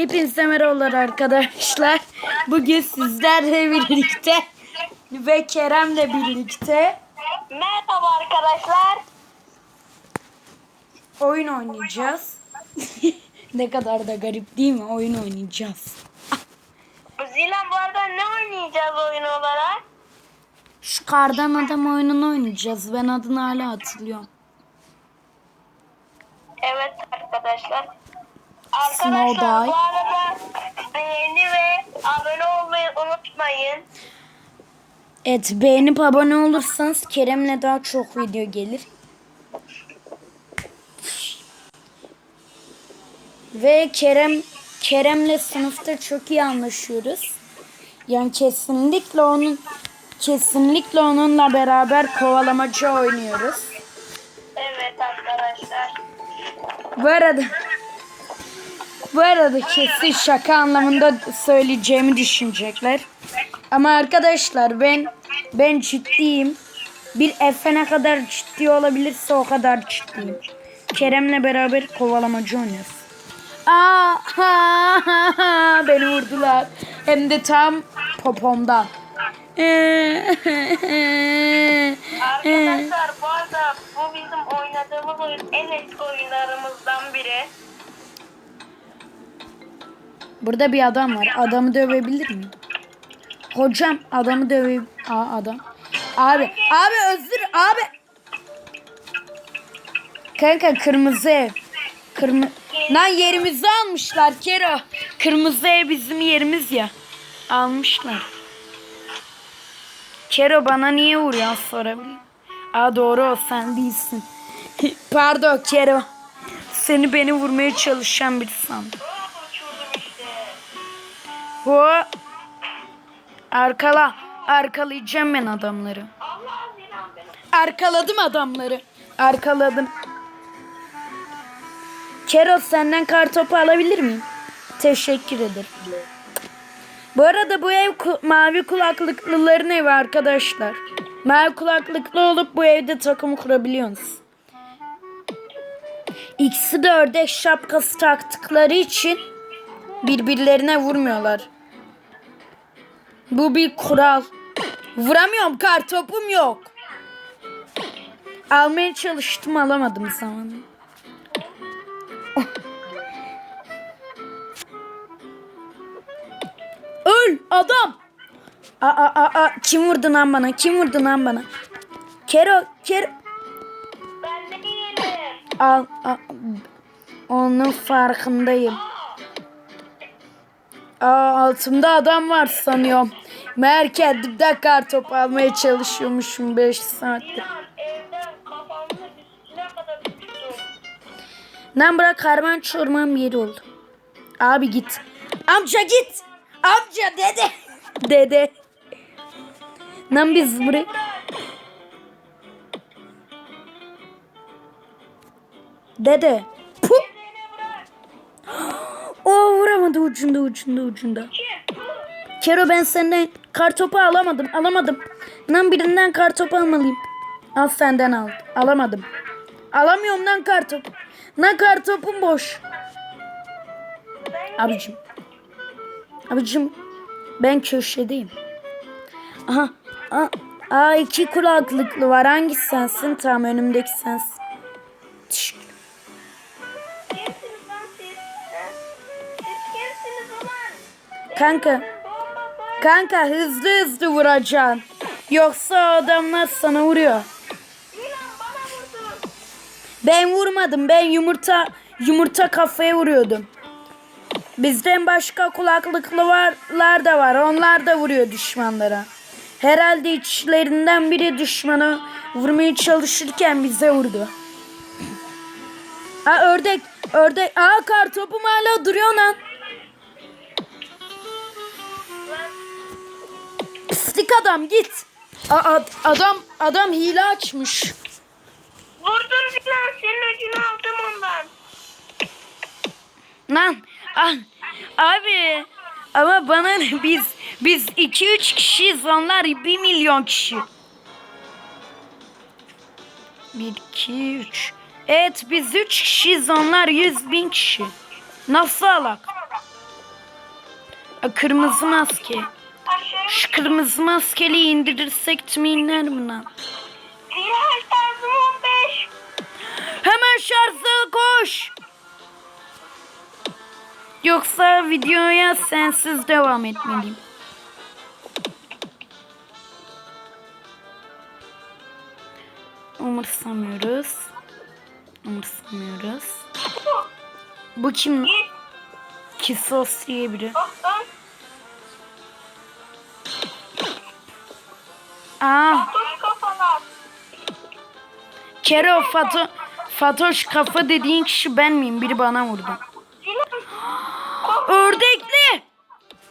Hepinize merhabalar arkadaşlar. Bugün sizlerle birlikte ve Kerem'le birlikte Merhaba arkadaşlar. oyun oynayacağız. ne kadar da garip değil mi? Oyun oynayacağız. Zilan bu arada ne oynayacağız oyun olarak? Şu kardan adam oyununu oynayacağız. Ben adını hala hatırlıyorum. Evet arkadaşlar. Arkadaşlar bu arada beğeni ve abone olmayı unutmayın. Evet beğenip abone olursanız Kerem'le daha çok video gelir. Ve Kerem Kerem'le sınıfta çok iyi anlaşıyoruz. Yani kesinlikle onun kesinlikle onunla beraber kovalamacı oynuyoruz. Evet arkadaşlar. Bu arada bu arada kesin şaka anlamında söyleyeceğimi düşünecekler. Ama arkadaşlar ben ben ciddiyim. Bir Efe ne kadar ciddi olabilirse o kadar ciddiyim. Kerem'le beraber kovalamacı oynuyoruz. Aa, ha, ha, ha, beni vurdular. Hem de tam popomdan. Arkadaşlar bu arada bu bizim oynadığımız oyun en eski oyunlarımızdan biri. Burada bir adam var. Adamı dövebilir miyim? Hocam adamı döve... Aa adam. Abi. Abi özür. Abi. Kanka kırmızı ev. Kırmı... Lan yerimizi almışlar Kero. Kırmızı ev bizim yerimiz ya. Almışlar. Kero bana niye vuruyor sorabilir. Aa doğru o sen değilsin. Pardon Kero. Seni beni vurmaya çalışan biri sandım. Bu arkala arkalayacağım ben adamları. Arkaladım adamları. Arkaladım. Keros senden kartopu alabilir miyim? Teşekkür ederim. Bu arada bu ev ku- mavi kulaklıklıların evi arkadaşlar. Mavi kulaklıklı olup bu evde takım kurabiliyorsunuz. İkisi de ördek şapkası taktıkları için birbirlerine vurmuyorlar. Bu bir kural. Vuramıyorum kartopum yok. Almaya çalıştım alamadım zamanı. Öl adam. Aa, aa, aa, kim vurdu lan bana? Kim vurdu lan bana? Kero, Kero. Ben de. Al, al. Onun farkındayım. Aa, altımda adam var sanıyorum. Meğer kendimden kartop almaya çalışıyormuşum 5 saattir. Lan bırak karman çorman bir yeri oldu. Abi git. Amca git. Amca dede. Dede. Lan biz buraya... Dede. Vuramadı ucunda ucunda ucunda. Kero ben senden kartopu alamadım alamadım. Lan birinden kartopu almalıyım. Al senden aldım. Alamadım. Alamıyorum lan kartop. Lan kartopum boş. Abicim. Abicim ben köşedeyim. Aha. Aa, aa iki kulaklıklı var. Hangisi sensin? Tamam önümdeki sensin. Tşş. Kanka. Kanka hızlı hızlı vuracaksın. Yoksa adamlar sana vuruyor. Ben vurmadım. Ben yumurta yumurta kafaya vuruyordum. Bizden başka kulaklıklı varlar da var. Onlar da vuruyor düşmanlara. Herhalde içlerinden biri düşmanı vurmaya çalışırken bize vurdu. Aa ördek, ördek. Aa kartopum hala duruyor lan. Pislik adam git. Aa, ad- adam adam hile açmış. Vurdun Zilan senin öcünü aldım ondan. Lan ah, abi ama bana ne? biz biz 2 3 kişiyiz onlar 1 milyon kişi. 1 2 3 Evet biz 3 kişiyiz onlar 100 bin kişi. Nasıl alak? A, Kırmızı maske. Şu kırmızı maskeliyi indirirsek tüm iner mi lan? Zilal tarzım 15. Hemen şarja koş. Yoksa videoya sensiz devam etmeliyim. Umursamıyoruz. Umursamıyoruz. Bu kim? Kisos diye biri. Aa, kafalar. Kero Fato, Fatoş kafa dediğin kişi ben miyim? Biri bana vurdu. Ördekli.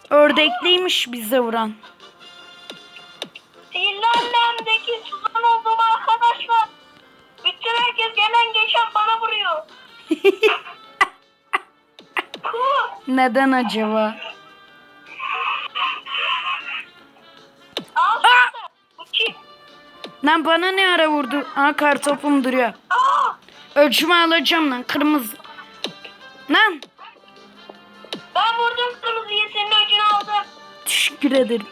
Ördekliymiş bize vuran. Zillallemdeki Suzan olduğum arkadaşlar. Bütün herkes gelen geçen bana vuruyor. Neden acaba? Lan bana ne ara vurdu? Aa kartopum duruyor. Ölçümü alacağım lan kırmızı. Lan Ben vurdum kırmızıyı senin öcünü aldım. teşekkür ederim.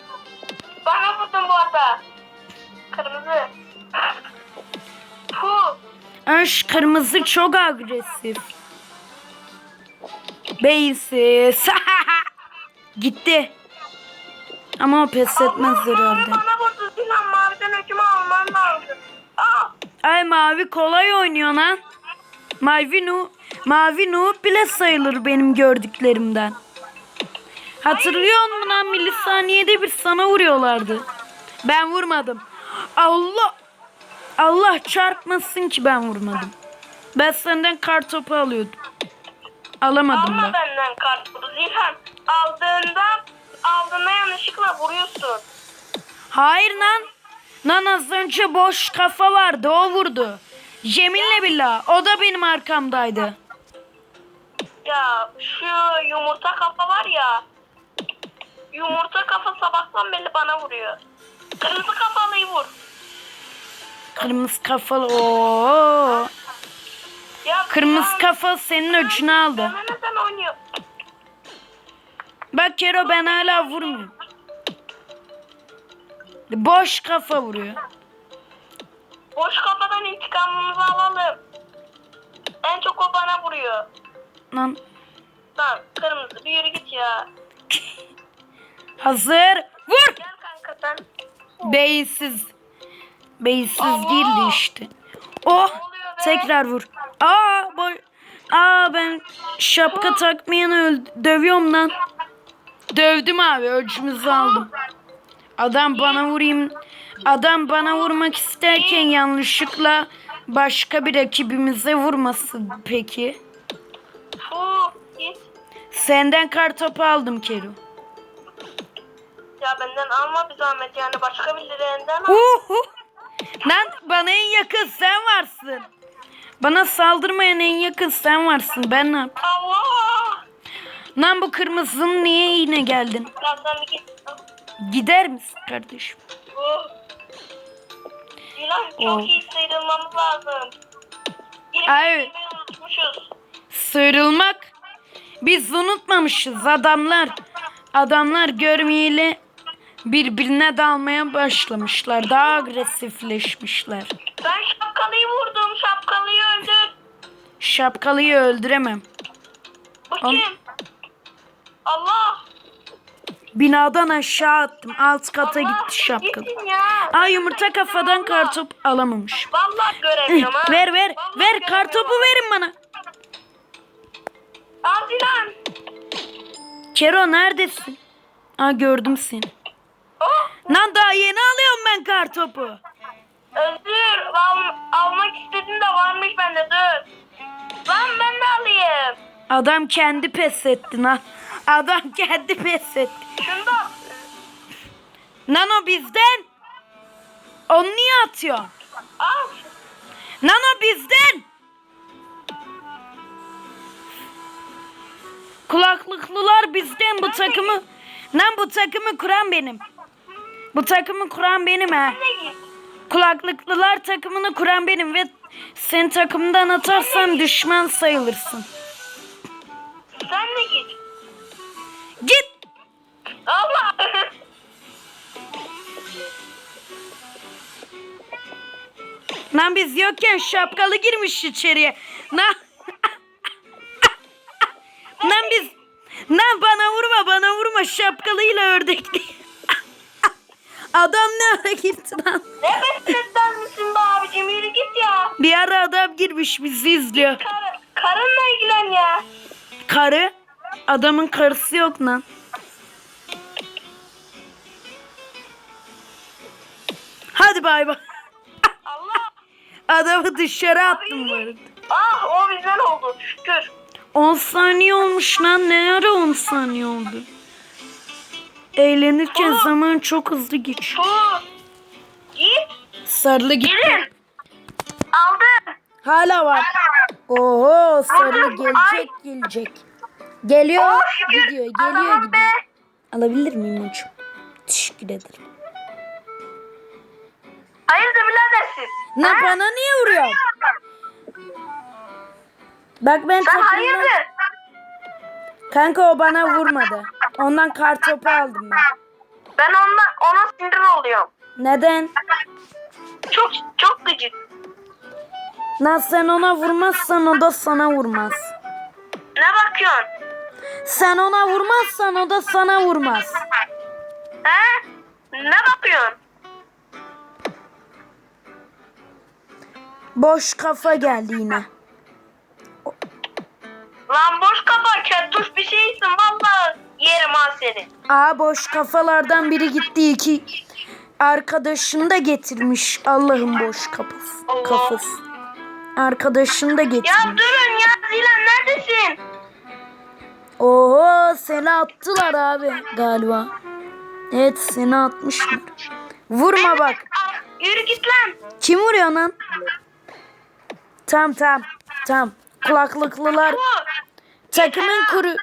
Bana vurdun bu arada. Kırmızı. Puh. Aş kırmızı çok agresif. Beysiz. Gitti. Ama o pes etmez herhalde. bana. Sinan maviden öcümü alman lazım. Aa! Ay mavi kolay oynuyor lan. Mavi nu mavi noob bile sayılır benim gördüklerimden. Hatırlıyor musun lan milisaniyede bir sana vuruyorlardı. Ben vurmadım. Allah Allah çarpmasın ki ben vurmadım. Ben senden kar topu alıyordum. Alamadım Alma da. benden kartını Zilhan. Aldığında aldığında yanlışlıkla vuruyorsun. Hayır lan. Lan az önce boş kafa vardı o vurdu. Yeminle billah o da benim arkamdaydı. Ya şu yumurta kafa var ya. Yumurta kafa sabahtan beri bana vuruyor. Kırmızı kafalıyı vur. Kırmızı kafalı. Ya Kırmızı kafa senin öcünü aldı. Bana neden oynuyor? Bak Kero ben hala vurmuyorum. Boş kafa vuruyor. Boş kafadan intikamımızı alalım. En çok o bana vuruyor. Lan Lan kırmızı bir yürü git ya. hazır. Vur. Gel kanka sen. Beysiz. Beysiz Allah! girdi işte. Oh. Tekrar vur. Aa boy. Aa ben şapka takmayanı öl- dövüyorum lan. Dövdüm abi ölçümüzü aldım. Adam bana vurayım. Adam bana vurmak isterken yanlışlıkla başka bir rakibimize vurmasın peki. Senden kar topu aldım Keru. Ya benden alma bir zahmet yani başka birilerinden al. Uhu. Lan bana en yakın sen varsın. Bana saldırmayan en yakın sen varsın. Ben ne yap? Allah! Lan bu kırmızının niye yine geldin? Ya sen bir git. Gider misin kardeşim? Oh. Çok Oh. iyi sıyrılmamız lazım. Unutmuşuz. Sıyrılmak. Biz unutmamışız adamlar. Adamlar görmeyeli birbirine dalmaya başlamışlar. Daha agresifleşmişler. Ben şapkalıyı vurdum. Şapkalıyı öldür. Şapkalıyı öldüremem. Bu An-? Allah! Binadan aşağı attım. Alt kata Allah, gitti ya. Aa yumurta kafadan kartop alamamış. Vallahi göremiyorum ha. ver ver Vallahi ver kartopu ha. verin bana. Al Dilan. Kero neredesin? Aa gördüm seni. Oh, Lan daha yeni alıyorum ben kartopu. özür. Al, almak istedim de varmış bende dur. Lan ben de alayım. Adam kendi pes etti lan. Adam kendi pes etti. Şunu da al. Nano bizden. Onu niye atıyor? Al. Nano bizden. Kulaklıklılar bizden bu takımı. Lan bu takımı kuran benim. Bu takımı kuran benim ha. Kulaklıklılar takımını kuran benim ve sen takımdan atarsan düşman sayılırsın. Sen de git. Git. Abla. Lan biz yokken şapkalı girmiş içeriye. Lan. Lan biz. Lan bana vurma bana vurma şapkalıyla ördekli. adam ne ara gitti lan? Ne besletten misin be abicim yürü git ya. Bir ara adam girmiş bizi izliyor. Kar, karınla ilgilen ya. Karı? Adamın karısı yok lan. Hadi bay bay. Allah. Adamı dışarı attım bu arada. Ah o bizden oldu şükür. 10 saniye olmuş lan. Ne ara 10 saniye oldu? Eğlenirken zaman çok hızlı geçiyor. Git. Sarılı gitti. Gelin. Aldım. Hala var. Oho sarı gelecek gelecek. Geliyor. Oh, şükür. Gidiyor geliyor Adamım gidiyor. be. Alabilir miyim hocam? Teşekkür ederim. Hayırdır birader siz? Ne Ha? bana niye vuruyor? Bak ben Sen takımdan... hayırdır? Kanka o bana vurmadı. Ondan kar topu aldım ben. Ben ondan, ona sinir oluyorum. Neden? Çok çok gıcık. Lan sen ona vurmazsan o da sana vurmaz. Ne bakıyorsun? Sen ona vurmazsan o da sana vurmaz. He? Ne bakıyorsun? Boş kafa geldi yine. Lan boş kafa kettuş bir şeysin vallahi yerim ha seni. Aa boş kafalardan biri gitti iki arkadaşını da getirmiş. Allah'ın boş kafası. Allah. kafası. Arkadaşını da Ya getirmiş. durun ya Zilan neredesin? Oho seni attılar abi galiba. Evet seni atmışlar. Vurma bak. Yürü git lan. Kim vuruyor lan? Tam tam tam. Kulaklıklılar takımın kuru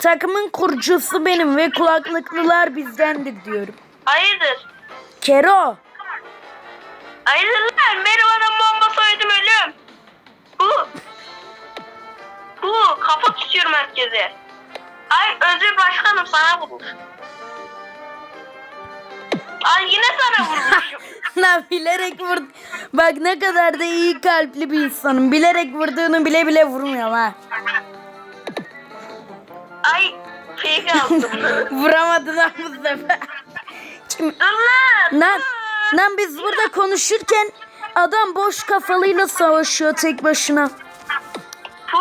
takımın kurucusu benim ve kulaklıklılar bizdendir diyorum. Hayırdır? Kero. Hayırdır lan? Benim adam bomba soydum ölüm. Bu. Bu. Kafa tutuyorum herkese. Ay özür başkanım sana vurmuş. Ay yine sana vurmuşum. Lan bilerek vur. Bak ne kadar da iyi kalpli bir insanım. Bilerek vurduğunu bile bile vurmuyorum ha. Ay fake aldım. Vuramadın ha bu sefer. Kim? Dur lan. Lan, lan biz burada konuşurken adam boş kafalıyla savaşıyor tek başına. Bu.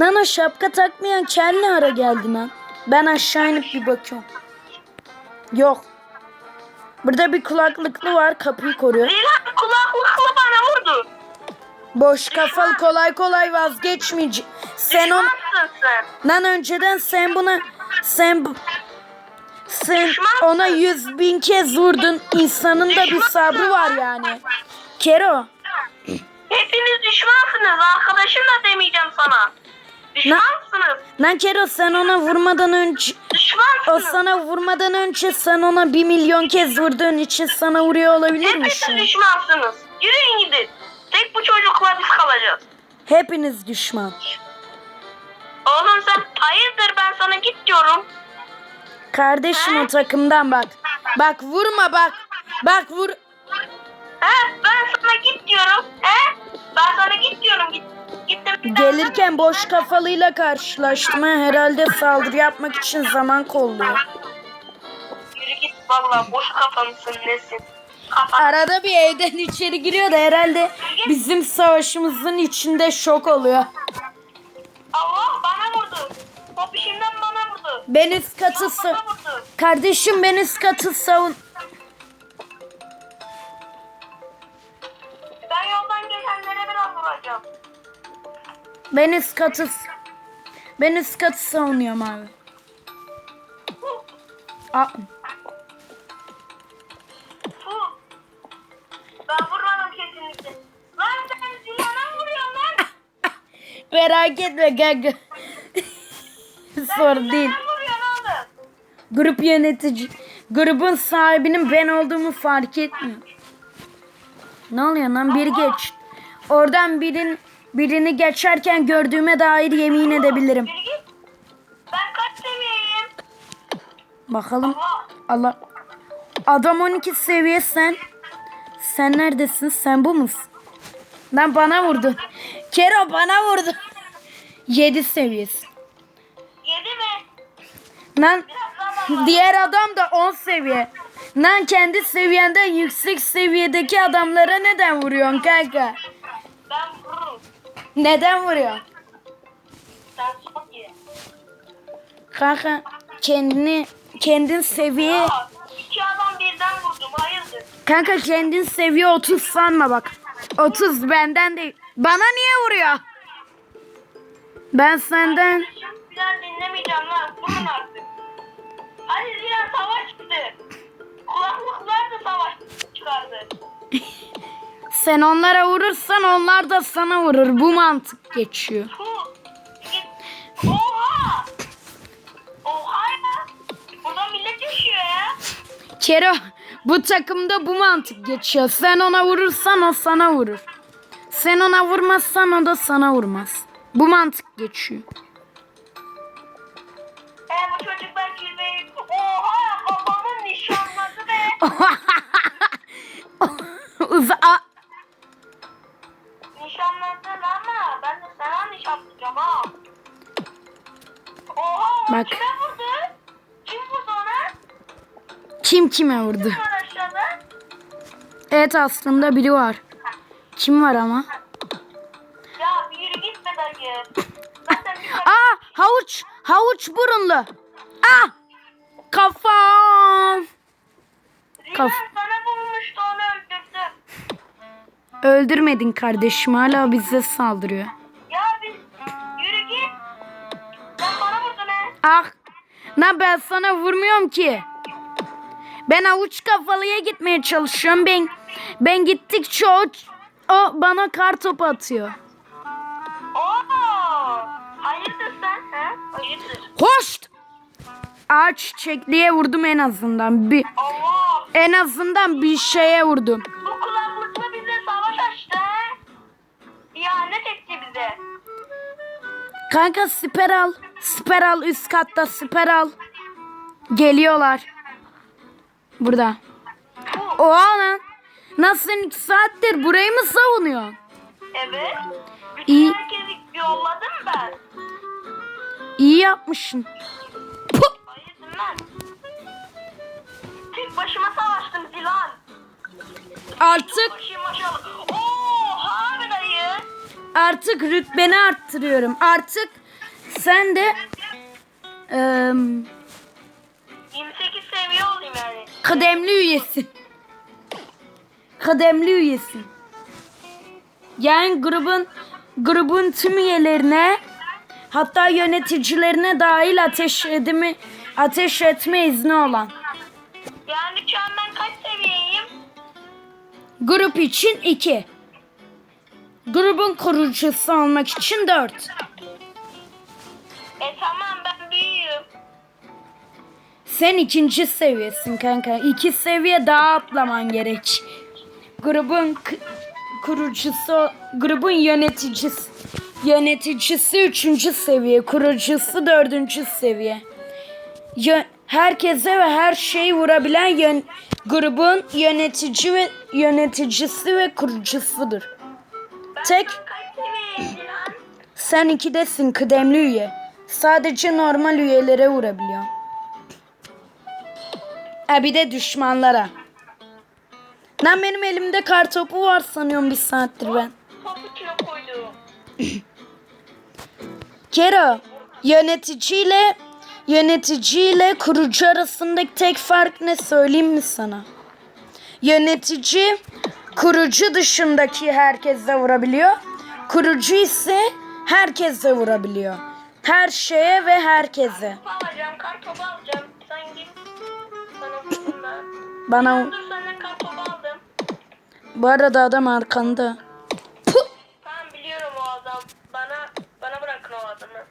Nana, Nana şapka takmayan kel ne ara geldi lan? Ben aşağı inip bir bakıyorum. Yok. Burada bir kulaklıklı var kapıyı koruyor. Zilan kulaklıklı bana vurdu. Boş kafalı kolay kolay vazgeçmeyecek. Sen on sen. lan önceden sen buna sen sen Düşmansın. ona yüz bin kez vurdun. İnsanın da bir sabrı var yani. Kero. Hepiniz düşmansınız. Arkadaşım da demeyeceğim sana. Düşmansınız. Lan Kero sen ona vurmadan önce o Düşmansınız. sana vurmadan önce sen ona bir milyon kez vurduğun için sana vuruyor olabilir mi şu an? Hepiniz düşmansınız. Yürüyün gidin. Tek bu çocukla biz kalacağız. Hepiniz düşman. Oğlum sen hayırdır ben sana git diyorum. Kardeşim o takımdan bak. Bak vurma bak. Bak vur. He ben sana git diyorum. He ben sana git diyorum. Git. Gittim. Gelirken boş kafalıyla karşılaştım. ha. Herhalde saldırı yapmak için zaman kolluyor. Yürü git valla boş kafamısın nesin. Kafa. Arada bir evden içeri giriyor da herhalde bizim savaşımızın içinde şok oluyor. Allah bana vurdu. O peşimden bana vurdu. Ben üst katı. Kardeşim ben üst katı savun. Ben üst katı ben üst katı savunuyorum abi. Aa. Ben vurmadım kesinlikle. Lan sen Zilan'a vuruyorsun lan. merak etme kanka. Sorun değil. Grup yönetici, grubun sahibinin ben olduğumu fark etmiyor. Ne oluyor lan? Biri geç. Oradan birin birini geçerken gördüğüme dair yemin edebilirim. Ben kaç seviyeyim? Bakalım. Allah. Adam 12 seviye sen. Sen neredesin? Sen bu musun? Lan bana vurdun. Kero bana vurdu. 7 seviyesi. Yedi mi? Lan diğer adam da 10 seviye. Lan kendi seviyenden yüksek seviyedeki adamlara neden vuruyorsun kanka? Ben vururum. Neden iyi. Kanka kendini kendin seviye iki adam birden vurdum. Hayırdır? kanka kendin seviye 30 sanma bak. 30 benden değil. Bana niye vuruyor? Ben senden Biraz dinlemeyeceğim lan. Vurun artık. Hadi Ziya savaş çıktı. Kulaklıklar da savaş çıkardı. sen onlara vurursan onlar da sana vurur. Bu mantık geçiyor. Oha. Oha ya. Burada millet yaşıyor ya. Kero bu takımda bu mantık geçiyor. Sen ona vurursan o sana vurur. Sen ona vurmazsan o da sana vurmaz. Bu mantık geçiyor. E bu çocuk belki de... Oha babamın nişanladı be. Uza Oha Bak. kime vurdu? Kim vurdu ona? kim kime vurdu? Var aşağıda. Evet aslında biri var. Kim var ama? Ya yürü git be dayı. Zaten bir Aa havuç havuç burunlu. Ah kafam. Kaf- sana bulmuştu onu öldürdüm. Öldürmedin kardeşim hala bize saldırıyor. Ah lan ben sana vurmuyorum ki. Ben avuç kafalıya gitmeye çalışıyorum. Ben ben gittikçe o, o bana kar topu atıyor. Oo. Hayırdır sen he? Hayırdır. Hoşt! Ağaç çiçekliğe vurdum en azından. Bir, Allah. en azından bir şeye vurdum. Bu kulaklıkla bize savaş açtı he. İhanet etti bize. Kanka siper al. Siper al üst katta siper al. Geliyorlar. Burada. Bu. Oha lan. Nasıl iki saattir burayı mı savunuyorsun? Evet. Bütün İyi. herkesi yolladım ben. İyi yapmışsın. Puh! Hayırdır lan? Tek başıma savaştım Zilan. Artık. Oha be dayı. artık rütbeni arttırıyorum. Artık sen de ım, 28 seviye olayım yani. kıdemli üyesin. Kıdemli üyesin. Yani grubun grubun tüm üyelerine hatta yöneticilerine dahil ateş edimi ateş etme izni olan. Yani şu an ben kaç seviyeyim? Grup için 2. Grubun kurucusu olmak için 4. E tamam ben büyüğüm. Sen ikinci seviyesin kanka. İki seviye daha atlaman gerek. Grubun kurucusu, grubun yöneticisi. Yöneticisi üçüncü seviye, kurucusu dördüncü seviye. Yö- herkese ve her şeyi vurabilen yön- grubun yönetici ve yöneticisi ve kurucusudur. Tek sen ikidesin kıdemli üye. Sadece normal üyelere vurabiliyor. Ha bir de düşmanlara. Lan benim elimde kar topu var sanıyorum bir saattir ben. Kero, yöneticiyle yöneticiyle kurucu arasındaki tek fark ne söyleyeyim mi sana? Yönetici kurucu dışındaki herkese vurabiliyor. Kurucu ise herkese vurabiliyor. Her şeye ve herkese. Topu alacağım. Sen git. Sana. Bana Dur senden aldım. bu arada adam arkanda. Tamam biliyorum o adam. Bana bana bırakın o adamı.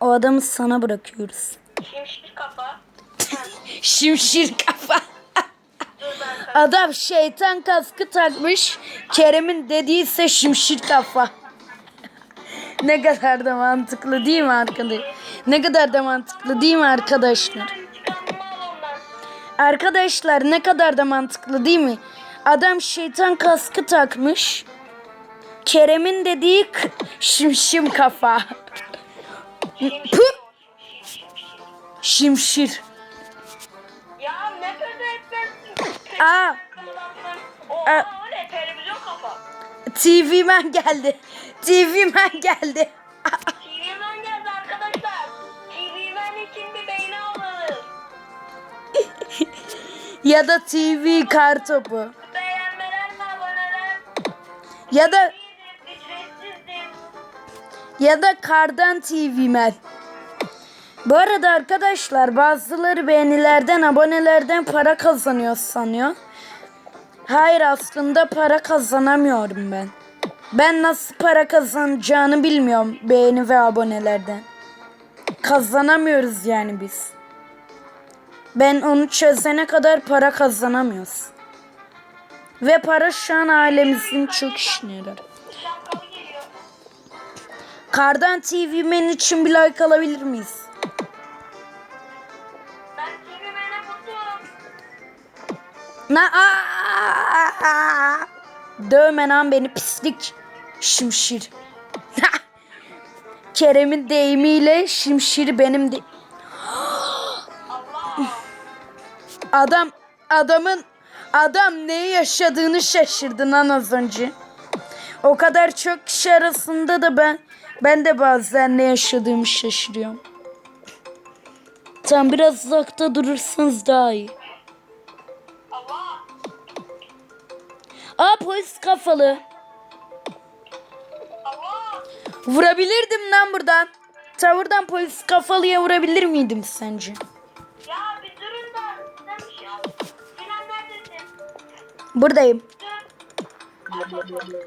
O adamı sana bırakıyoruz. Şimşir kafa. Şimşir kafa. Adam şeytan kaskı takmış. Kerem'in dediyse şimşir kafa. Ne kadar da mantıklı değil mi arkadaş? Ne kadar da mantıklı değil mi arkadaşlar? Arkadaşlar ne kadar da mantıklı değil mi? Adam şeytan kaskı takmış. Kerem'in dediği şimşim kafa. Şimşir. Ya ne etmezsin. Aa, Aa. TV man geldi. TV man geldi. TV'den geldi arkadaşlar. TV'den için bir beyni alırız. ya da TV kartopu. Beğenmeler ve aboneler. Ya da ya da kardan TV man. Bu arada arkadaşlar bazıları beğenilerden, abonelerden para kazanıyor sanıyor. Hayır aslında para kazanamıyorum ben. Ben nasıl para kazanacağını bilmiyorum beğeni ve abonelerden. Kazanamıyoruz yani biz. Ben onu çözene kadar para kazanamıyoruz. Ve para şu an ailemizin çok işine yarar. Kardan TV men için bir like alabilir miyiz? Ben TV'mene vurdum. Na Aa! Dövme lan beni pislik. Şimşir. Kerem'in deyimiyle şimşir benim de... Adam adamın adam neyi yaşadığını şaşırdı lan az önce. O kadar çok kişi arasında da ben ben de bazen ne yaşadığımı şaşırıyorum. Tam biraz uzakta durursanız daha iyi. Aa polis kafalı. Vurabilirdim lan buradan. Tavırdan polis kafalıya vurabilir miydim sence? Ya bir durun da. Bir şey? Buradayım.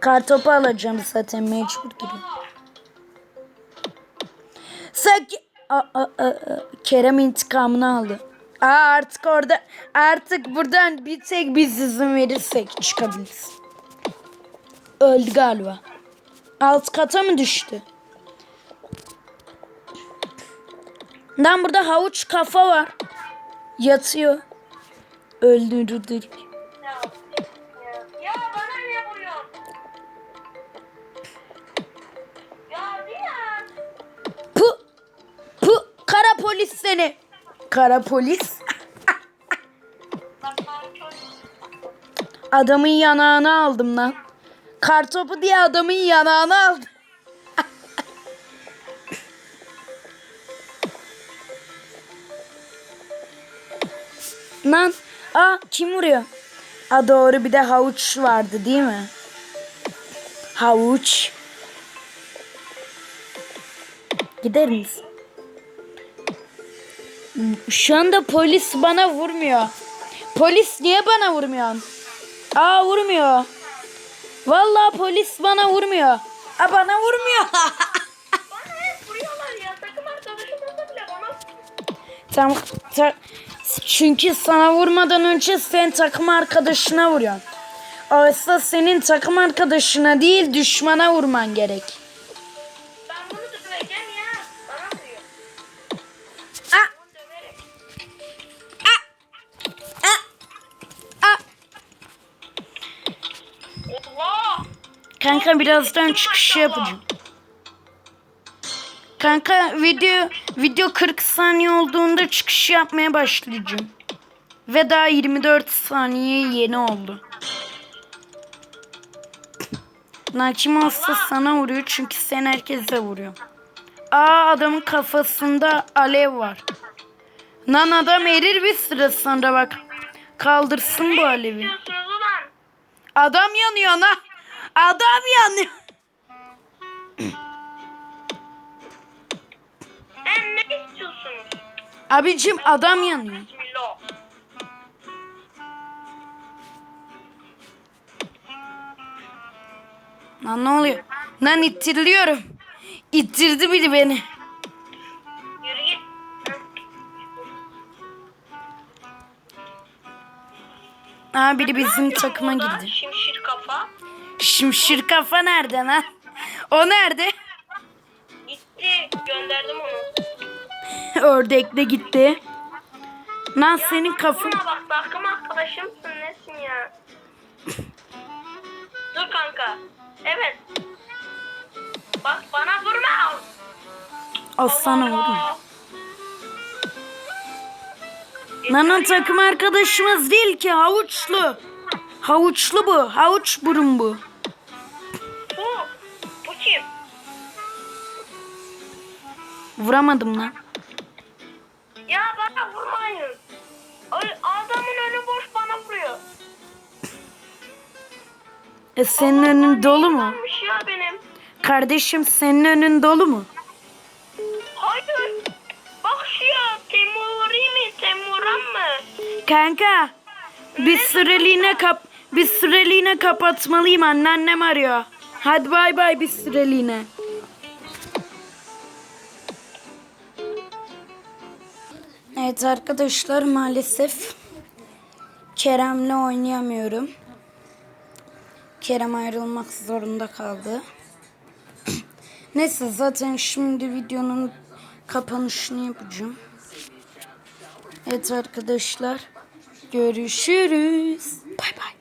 Kartopu alacağım zaten mecbur duruyorum. Sanki... Kerem intikamını aldı. Aa, artık orada artık buradan bir tek biz izin verirsek çıkabiliriz. Öldü galiba. Alt kata mı düştü? Lan burada havuç kafa var. Yatıyor. Ya Dilan. Pu pu kara polis seni. Kara polis. Adamın yanağını aldım lan. Kartopu diye adamın yanağını aldım. lan aa kim vuruyor? A doğru bir de havuç vardı değil mi? Havuç. Gider misin? Şu anda polis bana vurmuyor. Polis niye bana vurmuyor? Aa vurmuyor. Vallahi polis bana vurmuyor. Aa bana vurmuyor. Bana hep vuruyorlar ya. Takım arkadaşım olsa bile bana Tam ta- çünkü sana vurmadan önce sen takım arkadaşına vuruyorsun. Oysa senin takım arkadaşına değil düşmana vurman gerek. Kanka birazdan çıkış yapacağım. Kanka video video 40 saniye olduğunda çıkış yapmaya başlayacağım. Ve daha 24 saniye yeni oldu. Lan kim olsa sana vuruyor çünkü sen herkese vuruyor. Aa adamın kafasında alev var. Lan adam erir bir süre sonra bak. Kaldırsın bu alevi. Adam yanıyor lan. Adam yanıyor. Hem ne istiyorsunuz? Abicim adam yanıyor. Bismillah. Lan ne oluyor? Lan ittiriliyorum. İttirdi biri beni. Yürü git. Aa biri bizim takıma girdi. Şimşir kafa. Şimşir kafa nerede lan? O nerede? Gitti. Gönderdim onu. Ördek de gitti. Lan senin kafan... Buna bak takım arkadaşımsın nesin ya? Dur kanka. Evet. Bak bana vurma. Aslan Allah oğlum. Allah. Takım arkadaşımız değil ki havuçlu. Havuçlu bu. Havuç burun bu. Bu. Vuramadım lan. Ya bana vurmayın. Ay, adamın önü boş bana vuruyor. E senin önün dolu mu? Ya benim. Kardeşim senin önün dolu mu? Hayır. Bak şu ya Temuri mi? Temuran mı? Kanka bir süreliğine kap bir süreliğine kapatmalıyım anneannem arıyor. Hadi bay bay bir süreliğine. Evet arkadaşlar maalesef Kerem'le oynayamıyorum. Kerem ayrılmak zorunda kaldı. Neyse zaten şimdi videonun kapanışını yapacağım. Evet arkadaşlar görüşürüz. Bay bay.